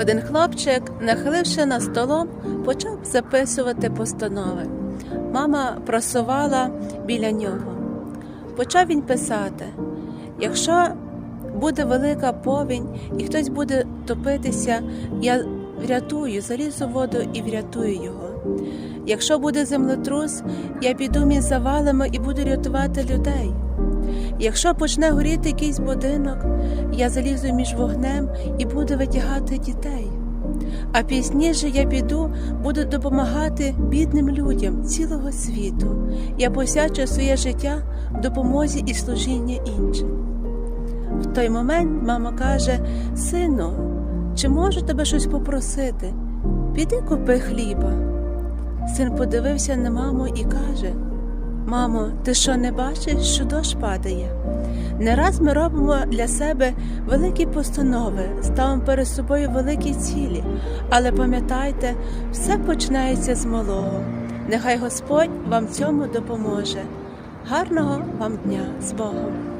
Один хлопчик, нахиливши на столом, почав записувати постанови. Мама просувала біля нього. Почав він писати: якщо буде велика повінь і хтось буде топитися, я врятую, залізу воду і врятую його. Якщо буде землетрус, я піду між завалами і буду рятувати людей. Якщо почне горіти якийсь будинок, я залізу між вогнем і буду витягати дітей. А пізніше я піду, буду допомагати бідним людям цілого світу. Я посвячу своє життя в допомозі і служіння іншим. В той момент мама каже: Сину, чи можу тебе щось попросити? Піди купи хліба. Син подивився на маму і каже: Мамо, ти що не бачиш, що дощ падає? Не раз ми робимо для себе великі постанови, ставимо перед собою великі цілі, але пам'ятайте, все починається з малого. Нехай Господь вам цьому допоможе. Гарного вам дня з Богом!